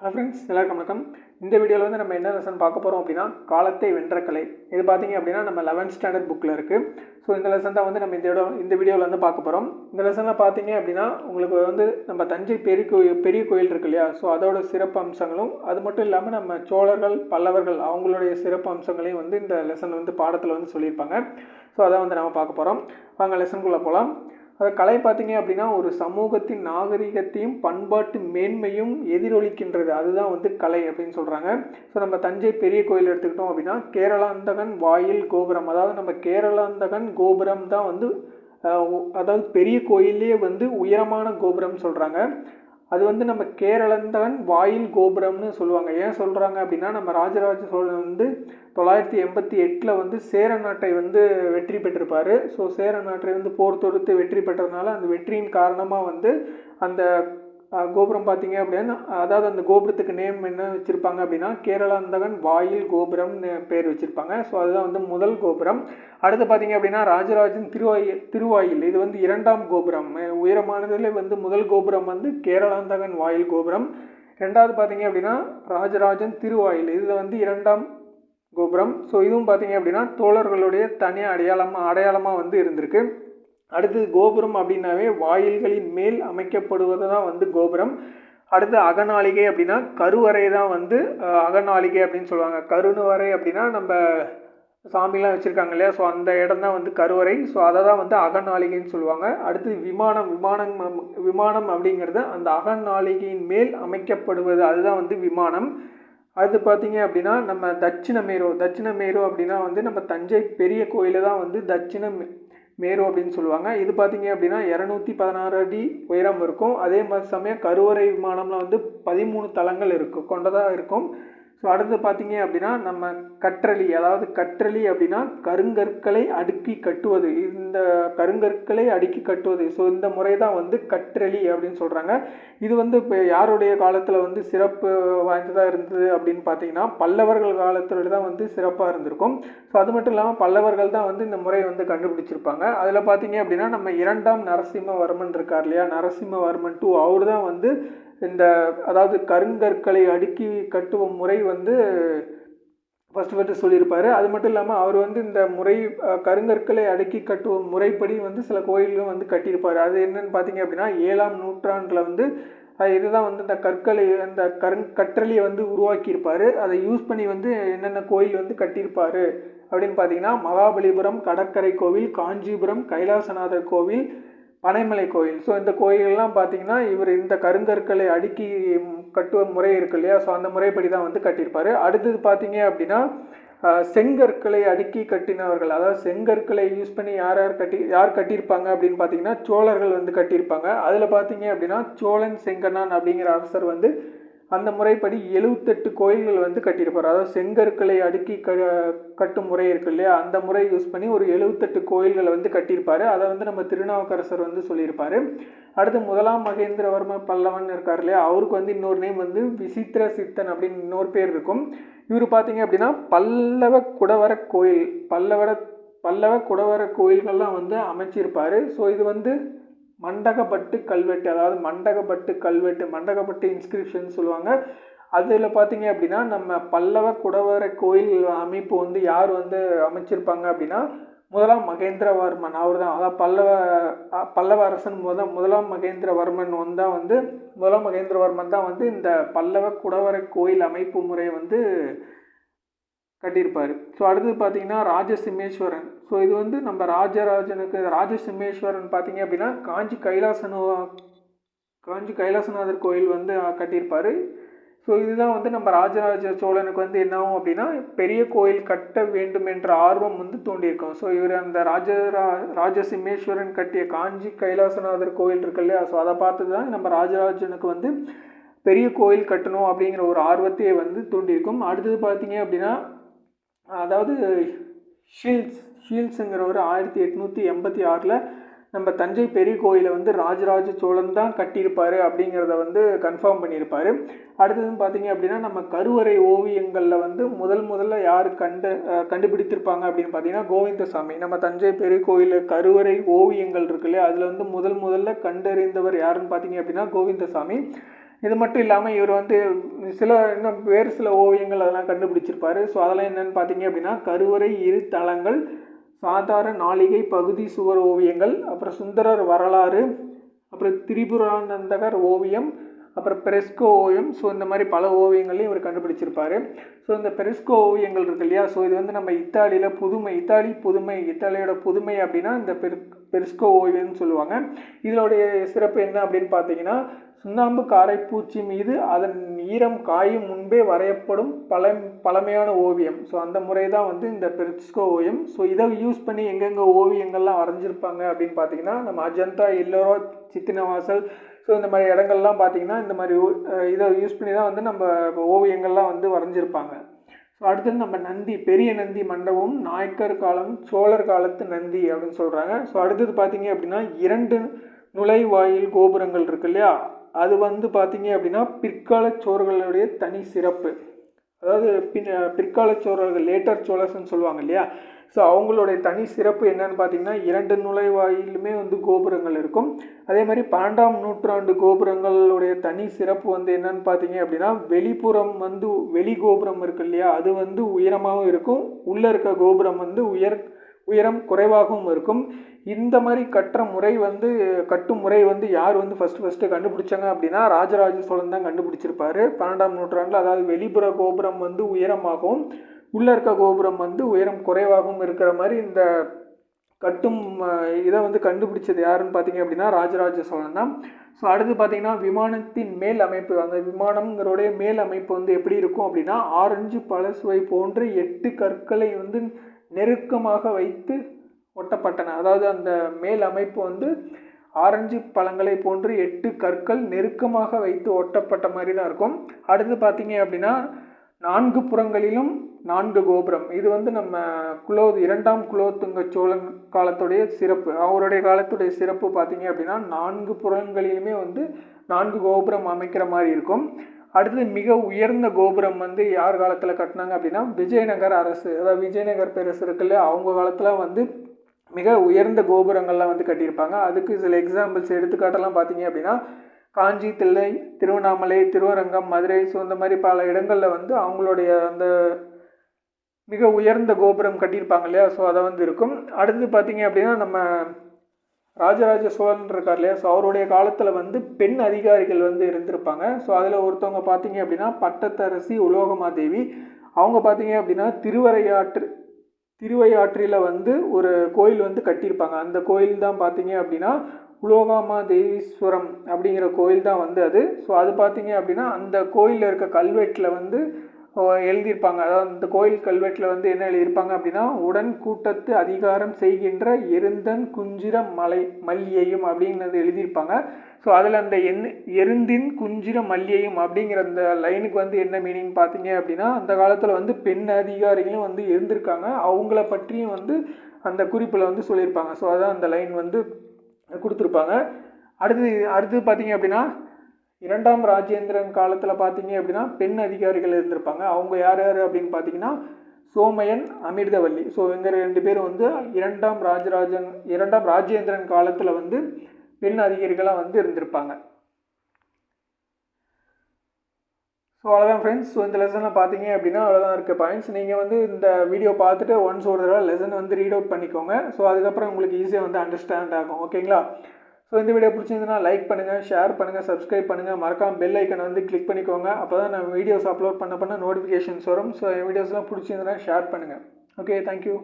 Hello friends எல்லாருக்கும் வணக்கம். இந்த வீடியோவில் வந்து நம்ம என்ன லெசன் பார்க்க போகிறோம் அப்படின்னா காலத்தை வென்ற கலை. இது பார்த்தீங்க அப்படின்னா நம்ம லெவன்த் ஸ்டாண்டர்ட் புக்கில் இருக்குது ஸோ இந்த லெசன் தான் வந்து நம்ம இந்த இடம் இந்த வீடியோவில் வந்து பார்க்க போகிறோம் இந்த லெசனில் பார்த்தீங்க அப்படின்னா உங்களுக்கு வந்து நம்ம தஞ்சை பெரிய கோயில் பெரிய கோயில் இருக்கு இல்லையா? ஸோ அதோட சிறப்பு அம்சங்களும் அது மட்டும் இல்லாமல் நம்ம சோழர்கள் பல்லவர்கள் அவங்களுடைய சிறப்பு அம்சங்களையும் வந்து இந்த லெசன் வந்து பாடத்தில் வந்து சொல்லியிருப்பாங்க. ஸோ அதை வந்து நம்ம பார்க்க போகிறோம் வாங்க லெசனுக்குள்ளே போகலாம் அந்த கலை பார்த்தீங்க அப்படின்னா ஒரு சமூகத்தின் நாகரிகத்தையும் பண்பாட்டு மேன்மையும் எதிரொலிக்கின்றது. அதுதான் வந்து கலை அப்படின்னு சொல்கிறாங்க ஸோ நம்ம தஞ்சை பெரிய கோயில் எடுத்துக்கிட்டோம் அப்படின்னா கேரளாந்தகன் வாயில் கோபுரம். அதாவது நம்ம கேரளாந்தகன் கோபுரம் தான் வந்து அதாவது பெரிய கோயிலே வந்து உயரமான கோபுரம் சொல்கிறாங்க அது வந்து நம்ம கேரளந்தன் வாயில் கோபுரம்னு சொல்லுவாங்க. ஏன் சொல்கிறாங்க அப்படின்னா நம்ம ராஜராஜ சோழன் வந்து தொள்ளாயிரத்தி எண்பத்தி எட்டில் வந்து சேர நாட்டை வந்து வெற்றி பெற்றிருப்பார். ஸோ சேர நாட்டை வந்து போர் தொடுத்து வெற்றி பெற்றதுனால அந்த வெற்றியின் காரணமாக வந்து அந்த கோபுரம் பார்த்தீங்க அப்படின்னா அதாவது அந்த கோபுரத்துக்கு நேம் என்ன வச்சுருப்பாங்க அப்படின்னா கேரளாந்தகன் வாயில் கோபுரம்னு பேர் வச்சுருப்பாங்க. ஸோ அதுதான் வந்து முதல் கோபுரம். அடுத்து பார்த்தீங்க அப்படின்னா ராஜராஜன் திருவாயில் திருவாயில். இது வந்து இரண்டாம் கோபுரம். உயரமானதில் வந்து முதல் கோபுரம் வந்து கேரளாந்தகன் வாயில் கோபுரம். ரெண்டாவது பார்த்தீங்க அப்படின்னா ராஜராஜன் திருவாயில். இதில் வந்து இரண்டாம் கோபுரம். ஸோ இதுவும் பார்த்தீங்க அப்படின்னா தோழர்களுடைய தனி அடையாளமாக அடையாளமாக வந்து இருந்திருக்கு. அடுத்தது கோபுரம் அப்படின்னாவே வாயில்களின் மேல் அமைக்கப்படுவது தான் வந்து கோபுரம். அடுத்து அகநாளிகை அப்படின்னா கருவறை தான் வந்து அகநாளிகை அப்படின்னு சொல்லுவாங்க. கருவறை அப்படின்னா நம்ம சாமிலாம் வச்சுருக்காங்க இல்லையா? ஸோ அந்த இடம் தான் வந்து கருவறை. ஸோ அதை தான் வந்து அகநாளிகைன்னு சொல்லுவாங்க. அடுத்து விமானம் விமானம் விமானம் அப்படிங்கிறது அந்த அகநாளிகையின் மேல் அமைக்கப்படுவது. அதுதான் வந்து விமானம். அடுத்து பார்த்தீங்க அப்படின்னா நம்ம தட்சிண மேரு தட்சிண மேரு அப்படின்னா வந்து நம்ம தஞ்சை பெரிய கோயிலை தான் வந்து தட்சிண மேரு அப்படின்னு சொல்லுவாங்க. இது பார்த்தீங்க அப்படின்னா இரநூத்தி பதினாறு அடி உயரம் இருக்கும். அதே மாதிரி சமயம் கருவறை விமானம்லாம் வந்து பதிமூணு தளங்கள் இருக்கும். கொண்டதாக இருக்கும். ஸோ அடுத்து பார்த்தீங்க அப்படின்னா நம்ம கற்றளி அதாவது கற்றளி அப்படின்னா கருங்கற்களை அடுக்கி கட்டுவது. இந்த கருங்கற்களை அடுக்கி கட்டுவது. ஸோ இந்த முறை தான் வந்து கற்றளி அப்படின்னு சொல்கிறாங்க இது வந்து இப்போ யாருடைய காலத்தில் வந்து சிறப்பு வாய்ந்ததாக இருந்தது அப்படின்னு பார்த்தீங்கன்னா பல்லவர்கள் காலத்தில் தான் வந்து சிறப்பாக இருந்திருக்கும். ஸோ அது மட்டும் இல்லாமல் பல்லவர்கள் தான் வந்து இந்த முறையை வந்து கண்டுபிடிச்சிருப்பாங்க. அதில் பார்த்தீங்க அப்படின்னா நம்ம இரண்டாம் நரசிம்மவர்மன் இருக்கார் இல்லையா? நரசிம்மவர்மன் டூ அவர் தான் வந்து இந்த அதாவது கருங்கற்களை அடுக்கி கட்டுவோம் முறை வந்து ஃபஸ்ட்டு ஃபஸ்ட்டு சொல்லியிருப்பார். அது மட்டும் இல்லாமல் அவர் வந்து இந்த முறை கருங்கற்களை அடுக்கி கட்டுவோம் முறைப்படி வந்து சில கோயில்களும் வந்து கட்டியிருப்பார். அது என்னன்னு பார்த்தீங்க அப்படின்னா ஏழாம் நூற்றாண்டில் வந்து இதுதான் வந்து இந்த கற்களை அந்த கருங் கற்றளியை வந்து உருவாக்கியிருப்பார். அதை யூஸ் பண்ணி வந்து என்னென்ன கோயில் வந்து கட்டியிருப்பார் அப்படின்னு பார்த்தீங்கன்னா மகாபலிபுரம் கடற்கரை கோவில் காஞ்சிபுரம் கைலாசநாதர் கோவில் பனைமலை கோயில். ஸோ இந்த கோயிலெல்லாம் பார்த்தீங்கன்னா இவர் இந்த கருங்கற்களை அடுக்கி கட்டுவ முறை இருக்கு இல்லையா? ஸோ அந்த முறைப்படி தான் வந்து கட்டியிருப்பார். அடுத்தது பார்த்தீங்க அப்படின்னா செங்கற்களை அடுக்கி கட்டினவர்கள். அதாவது செங்கற்களை யூஸ் பண்ணி யார் யார் கட்டி யார் கட்டியிருப்பாங்க அப்படின்னு பார்த்தீங்கன்னா சோழர்கள் வந்து கட்டியிருப்பாங்க. அதில் பார்த்தீங்க அப்படின்னா சோழன் செங்கனான் அப்படிங்கிற அரசர் வந்து அந்த முறைப்படி எழுவத்தெட்டு கோயில்கள் வந்து கட்டியிருப்பார். அதாவது செங்கற்களை அடுக்கி க கட்டும் முறை இருக்கு இல்லையா? அந்த முறை யூஸ் பண்ணி ஒரு எழுவத்தெட்டு கோயில்களை வந்து கட்டியிருப்பார். அதை வந்து நம்ம திருநாவுக்கரசர் வந்து சொல்லியிருப்பார். அடுத்து முதலாம் மகேந்திரவர்ம பல்லவன் இருக்கார் இல்லையா? அவருக்கு வந்து இன்னொரு நேம் வந்து விசித்திர சித்தன் அப்படின்னு இன்னொரு பேர் இருக்கும். இவர் பார்த்தீங்க அப்படின்னா பல்லவ குடவர கோயில் பல்லவட பல்லவ குடவர கோயில்கள்லாம் வந்து அமைச்சிருப்பார். ஸோ இது வந்து மண்டகப்பட்டு கல்வெட்டு அதாவது மண்டகப்பட்டு கல்வெட்டு மண்டகப்பட்டு இன்ஸ்கிரிப்ஷன் சொல்லுவாங்க. அதில் பார்த்தீங்க அப்படின்னா நம்ம பல்லவ குடவர கோயில் அமைப்பு வந்து யார் வந்து அமைச்சிருப்பாங்க அப்படின்னா முதலாம் மகேந்திரவர்மன் அவர் தான் அதாவது பல்லவ பல்லவ அரசன் முத முதலாம் மகேந்திரவர்மன் வந்து தான் வந்து முதலாம் மகேந்திரவர்மன் தான் வந்து இந்த பல்லவ குடவர கோயில் அமைப்பு முறையை வந்து கட்டியிருப்பார். ஸோ அடுத்தது பார்த்தீங்கன்னா ராஜசிம்மேஸ்வரன். ஸோ இது வந்து நம்ம ராஜராஜனுக்கு ராஜசிம்மேஸ்வரன் பார்த்தீங்க அப்படின்னா காஞ்சி கைலாசனு காஞ்சி கைலாசநாதர் கோயில் வந்து கட்டியிருப்பார். ஸோ இதுதான் வந்து நம்ம ராஜராஜ சோழனுக்கு வந்து என்ன ஆகும் அப்படின்னா பெரிய கோயில் கட்ட வேண்டும் என்ற ஆர்வம் வந்து தூண்டியிருக்கோம் ஸோ இவர் அந்த ராஜரா ராஜசிம்மேஸ்வரன் கட்டிய காஞ்சி கைலாசநாதர் கோயில் இருக்கு இல்லையா? ஸோ அதை பார்த்து தான் நம்ம ராஜராஜனுக்கு வந்து பெரிய கோயில் கட்டணும் அப்படிங்கிற ஒரு ஆர்வத்தையே வந்து தூண்டியிருக்கும் அடுத்தது பார்த்தீங்க அப்படின்னா அதாவது ஷீல்ட்ஸ் ஷீல்ட்ஸுங்கிறவர் ஆயிரத்தி எட்நூற்றி எண்பத்தி ஆறில் நம்ம தஞ்சை பெரிய கோயிலை வந்து ராஜராஜ சோழன் தான் கட்டியிருப்பார் அப்படிங்கிறத வந்து கன்ஃபார்ம் பண்ணியிருப்பார். அடுத்தது பார்த்தீங்க அப்படின்னா நம்ம கருவறை ஓவியங்களில் வந்து முதல் முதல்ல யார் கண்டு கண்டுபிடித்திருப்பாங்க அப்படின்னு பார்த்தீங்கன்னா கோவிந்தசாமி. நம்ம தஞ்சை பெரிய கோயில் கருவறை ஓவியங்கள் இருக்கு இல்லையா? அதில் வந்து முதல் முதல்ல கண்டறிந்தவர் யாருன்னு பார்த்தீங்க அப்படின்னா கோவிந்தசாமி. இது மட்டும் இல்லாமல் இவர் வந்து சில இன்னும் வேறு சில ஓவியங்கள் அதெல்லாம் கண்டுபிடிச்சிருப்பார். ஸோ அதெல்லாம் என்னென்னு பார்த்தீங்க அப்படின்னா கருவறை இரு தளங்கள் சாதாரண நாளிகை பகுதி சுவர் ஓவியங்கள் அப்புறம் சுந்தரர் வரலாறு அப்புறம் திரிபுரானந்தகர் ஓவியம் அப்புறம் பெரெஸ்கோ ஓவியம். ஸோ இந்த மாதிரி பல ஓவியங்களையும் இவர் கண்டுபிடிச்சிருப்பார். ஸோ இந்த பெரெஸ்கோ ஓவியங்கள் இருக்கு இல்லையா? ஸோ இது வந்து நம்ம இத்தாலியில் புதுமை இத்தாலி புதுமை இத்தாலியோட புதுமை அப்படின்னா இந்த பெரு பெருஸ்கோ ஓவியம்னு சொல்லுவாங்க. இதனுடைய சிறப்பு என்ன அப்படின்னு பார்த்தீங்கன்னா சுண்ணாம்பு காரைப்பூச்சி மீது அதன் ஈரம் காயும் முன்பே வரையப்படும் பழ பழமையான ஓவியம். ஸோ அந்த முறை தான் வந்து இந்த பெருஸ்கோ ஓவியம். ஸோ இதை யூஸ் பண்ணி எங்கெங்கே ஓவியங்கள்லாம் வரைஞ்சிருப்பாங்க அப்படின்னு பார்த்தீங்கன்னா நம்ம அஜந்தா எல்லோரோ சித்தினவாசல் ஸோ இந்த மாதிரி இடங்கள்லாம் பார்த்தீங்கன்னா இந்த மாதிரி இதை யூஸ் பண்ணி தான் வந்து நம்ம ஓவியங்கள்லாம் வந்து வரைஞ்சிருப்பாங்க. ஸோ அடுத்தது நம்ம நந்தி பெரிய நந்தி மண்டபம் நாயக்கர் காலம் சோழர் காலத்து நந்தி அப்படின்னு சொல்கிறாங்க ஸோ அடுத்தது பார்த்தீங்க அப்படின்னா இரண்டு நுழைவாயில் கோபுரங்கள் இருக்கு இல்லையா? அது வந்து பார்த்தீங்க அப்படின்னா பிற்கால சோழர்களுடைய தனி சிறப்பு. அதாவது பின் பிற்கால சோழர்கள் லேட்டர் சோழர்ஸ்ன்னு சொல்லுவாங்க இல்லையா? ஸோ அவங்களுடைய தனி சிறப்பு என்னன்னு பார்த்தீங்கன்னா இரண்டு நுழைவாயிலுமே வந்து கோபுரங்கள் இருக்கும். அதே மாதிரி பன்னெண்டாம் நூற்றாண்டு கோபுரங்களுடைய தனி சிறப்பு வந்து என்னன்னு பார்த்தீங்க அப்படின்னா வெளிப்புறம் வந்து வெளி கோபுரம் இருக்கு இல்லையா? அது வந்து உயரமாகவும் இருக்கும். உள்ளே இருக்க கோபுரம் வந்து உயர் உயரம் குறைவாகவும் இருக்கும். இந்த மாதிரி கட்டுற முறை வந்து கட்டும் முறை வந்து யார் வந்து ஃபஸ்ட்டு ஃபஸ்ட்டு கண்டுபிடிச்சாங்க அப்படின்னா ராஜராஜ சோழன் தான் கண்டுபிடிச்சிருப்பாரு. பன்னெண்டாம் நூற்றாண்டில் அதாவது வெளிப்புற கோபுரம் வந்து உயரமாகவும் உள்ளே இருக்க கோபுரம் வந்து உயரம் குறைவாகவும் இருக்கிற மாதிரி இந்த கட்டும் இதை வந்து கண்டுபிடிச்சது யாருன்னு பார்த்தீங்க அப்படின்னா ராஜராஜ சோழன் தான். ஸோ அடுத்து பார்த்தீங்கன்னா விமானத்தின் மேல் அமைப்பு அந்த விமானங்கிறோடைய மேல் அமைப்பு வந்து எப்படி இருக்கும் அப்படின்னா ஆரஞ்சு பழசுவை போன்ற எட்டு கற்களை வந்து நெருக்கமாக வைத்து ஒட்டப்பட்டன. அதாவது அந்த மேல் அமைப்பு வந்து ஆரஞ்சு பழங்களை போன்று எட்டு கற்கள் நெருக்கமாக வைத்து ஒட்டப்பட்ட மாதிரி தான் இருக்கும். அடுத்து பார்த்தீங்க அப்படின்னா நான்கு புறங்களிலும் நான்கு கோபுரம். இது வந்து நம்ம குலோ இரண்டாம் குலோத்துங்க சோழன் காலத்துடைய சிறப்பு. அவருடைய காலத்துடைய சிறப்பு பார்த்தீங்க அப்படின்னா நான்கு புறங்களிலுமே வந்து நான்கு கோபுரம் அமைக்கிற மாதிரி இருக்கும். அடுத்தது மிக உயர்ந்த கோபுரம் வந்து யார் காலத்தில் கட்டினாங்க அப்படின்னா விஜயநகர் அரசு. அதாவது விஜயநகர் பேரரசு இருக்குல்ல அவங்க காலத்தில் வந்து மிக உயர்ந்த கோபுரங்கள்லாம் வந்து கட்டியிருப்பாங்க. அதுக்கு சில எக்ஸாம்பிள்ஸ் எடுத்துக்காட்டெல்லாம் பார்த்தீங்க அப்படின்னா காஞ்சி தில்லை திருவண்ணாமலை திருவரங்கம் மதுரை ஸோ இந்த மாதிரி பல இடங்களில் வந்து அவங்களுடைய அந்த மிக உயர்ந்த கோபுரம் கட்டியிருப்பாங்க இல்லையா? ஸோ அதை வந்து இருக்கும். அடுத்து பார்த்தீங்க அப்படின்னா நம்ம ராஜராஜ சோழன் இருக்கார் இல்லையா? ஸோ அவருடைய காலத்தில் வந்து பெண் அதிகாரிகள் வந்து இருந்திருப்பாங்க. ஸோ அதில் ஒருத்தவங்க பார்த்தீங்க அப்படின்னா பட்டத்தரசி உலோகமாதேவி. அவங்க பார்த்தீங்க அப்படின்னா திருவரையாற்று திருவையாற்றில் வந்து ஒரு கோயில் வந்து கட்டியிருப்பாங்க. அந்த கோயில் தான் பார்த்தீங்க அப்படின்னா உலோகாமா தேவீஸ்வரம் அப்படிங்கிற கோயில் தான் வந்து அது. ஸோ அது பார்த்தீங்க அப்படின்னா அந்த கோயிலில் இருக்க கல்வெட்டில் வந்து எழுதியிருப்பாங்க. அதாவது இந்த கோயில் கல்வெட்டில் வந்து என்ன எழுதியிருப்பாங்க அப்படின்னா உடன் கூட்டத்து அதிகாரம் செய்கின்ற எருந்தன் குஞ்சிர மலை மல்லியையும் அப்படிங்கிறது எழுதியிருப்பாங்க. ஸோ அதில் அந்த என் எருந்தின் குஞ்சிர மல்லியையும் அப்படிங்கிற அந்த லைனுக்கு வந்து என்ன மீனிங் பார்த்தீங்க அப்படின்னா அந்த காலத்தில் வந்து பெண் அதிகாரிகளும் வந்து இருந்திருக்காங்க. அவங்கள பற்றியும் வந்து அந்த குறிப்பில் வந்து சொல்லியிருப்பாங்க. ஸோ அதான் அந்த லைன் வந்து கொடுத்துருப்பாங்க. அடுத்து அடுத்து பார்த்தீங்க அப்படின்னா இரண்டாம் ராஜேந்திரன் காலத்தில் பார்த்தீங்க அப்படின்னா பெண் அதிகாரிகள் இருந்திருப்பாங்க. அவங்க யார் யார் அப்படின்னு பார்த்தீங்கன்னா சோமையன் அமிர்தவல்லி. ஸோ இவங்க ரெண்டு பேரும் வந்து இரண்டாம் ராஜராஜன் இரண்டாம் ராஜேந்திரன் காலத்தில் வந்து பெண் அதிகாரிகளாக வந்து இருந்திருப்பாங்க. ஸோ அவ்வளோதான் ஃப்ரெண்ட்ஸ் ஸோ இந்த லெசனில் பார்த்தீங்க அப்படின்னா அவ்வளோதான் இருக்க பாயிண்ட்ஸ் நீங்கள் வந்து இந்த வீடியோ பார்த்துட்டு ஒன்ஸ் ஒரு தடவை லெசன் வந்து ரீட் அவுட் பண்ணிக்கோங்க. ஸோ அதுக்கப்புறம் உங்களுக்கு ஈஸியாக வந்து அண்டர்ஸ்டாண்ட் ஆகும். ஓகேங்களா ஸோ இந்த வீடியோ பிடிச்சிருந்ததுன்னா லைக் பண்ணுங்கள் ஷேர் பண்ணுங்கள் சப்ஸ்கிரைப் பண்ணுங்கள் மறக்காம பெல் ஐக்கனை வந்து கிளிக் பண்ணிக்கோங்க. அப்போ தான் நான் வீடியோஸ் அப்லோட் பண்ண பண்ண நோட்டிஃபிகேஷன்ஸ் வரும். ஸோ என் வீடியோஸ்லாம் பிடிச்சிருந்ததுன்னா ஷேர் பண்ணுங்கள் ஓகே தேங்க்யூ